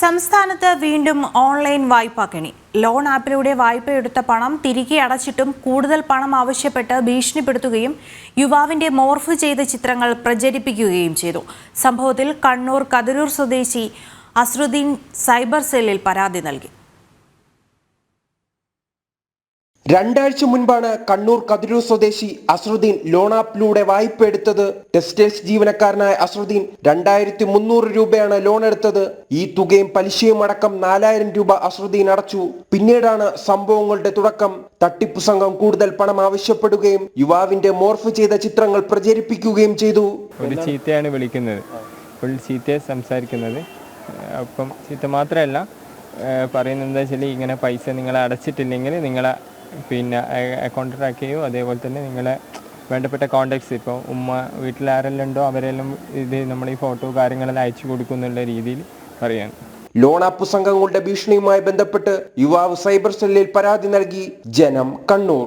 സംസ്ഥാനത്ത് വീണ്ടും ഓൺലൈൻ വായ്പാ കെണി. ലോൺ ആപ്പിലൂടെ വായ്പ എടുത്ത പണം തിരികെ അടച്ചിട്ടും കൂടുതൽ പണം ആവശ്യപ്പെട്ട് ഭീഷണിപ്പെടുത്തുകയും യുവാവിന്റെ മോർഫ് ചെയ്ത ചിത്രങ്ങൾ പ്രചരിപ്പിക്കുകയും ചെയ്തു. സംഭവത്തിൽ കണ്ണൂർ കതിരൂർ സ്വദേശി അസ്രുദ്ദീൻ സൈബർ സെല്ലിൽ പരാതി നൽകി. രണ്ടാഴ്ച മുൻപാണ് കണ്ണൂർ കതിരൂർ സ്വദേശി അസറുദ്ദീൻ ലോൺ ആപ്പിലൂടെ വായ്പ എടുത്തത്. ടെക്സ്റ്റൈൽസ് ജീവനക്കാരനായ അസറുദ്ദീൻ രണ്ടായിരത്തി മുന്നൂറ് രൂപയാണ് ലോൺ എടുത്തത്. ഈ തുകയും പലിശയും അടക്കം നാലായിരം രൂപ അസറുദ്ദീൻ അടച്ചു. പിന്നീടാണ് സംഭവങ്ങളുടെ തുടക്കം. തട്ടിപ്പു സംഘം കൂടുതൽ പണം ആവശ്യപ്പെടുകയും യുവാവിന്റെ മോർഫ് ചെയ്ത ചിത്രങ്ങൾ പ്രചരിപ്പിക്കുകയും ചെയ്തു. ഒരു ചീത്തയാണ് വിളിക്കുന്നത്. സംസാരിക്കുന്നത്. അപ്പം ചീത്ത മാത്രമല്ല പറയുന്നത് എന്താ വെച്ചാൽ ഇങ്ങനെ പൈസ നിങ്ങൾ അടച്ചിട്ടില്ലെങ്കിൽ നിങ്ങളെ പിന്നെ അക്കൗണ്ട് ട്രാക്ക് ചെയ്യും. അതേപോലെ തന്നെ നിങ്ങളെ വേണ്ടപ്പെട്ട കോണ്ടാക്ട്സ് ഇപ്പോൾ ഉമ്മ വീട്ടിൽ ആരെല്ലാം ഉണ്ടോ അവരെല്ലാം ഇത് നമ്മൾ ഈ ഫോട്ടോ കാര്യങ്ങളെല്ലാം അയച്ചു കൊടുക്കും എന്നുള്ള രീതിയിൽ പറയാൻ ലോൺ ആപ്പ് സംഘങ്ങളുടെ ഭീഷണിയുമായി ബന്ധപ്പെട്ട് യുവാവ് സൈബർ സെല്ലിൽ പരാതി നൽകി. ജനം കണ്ണൂർ.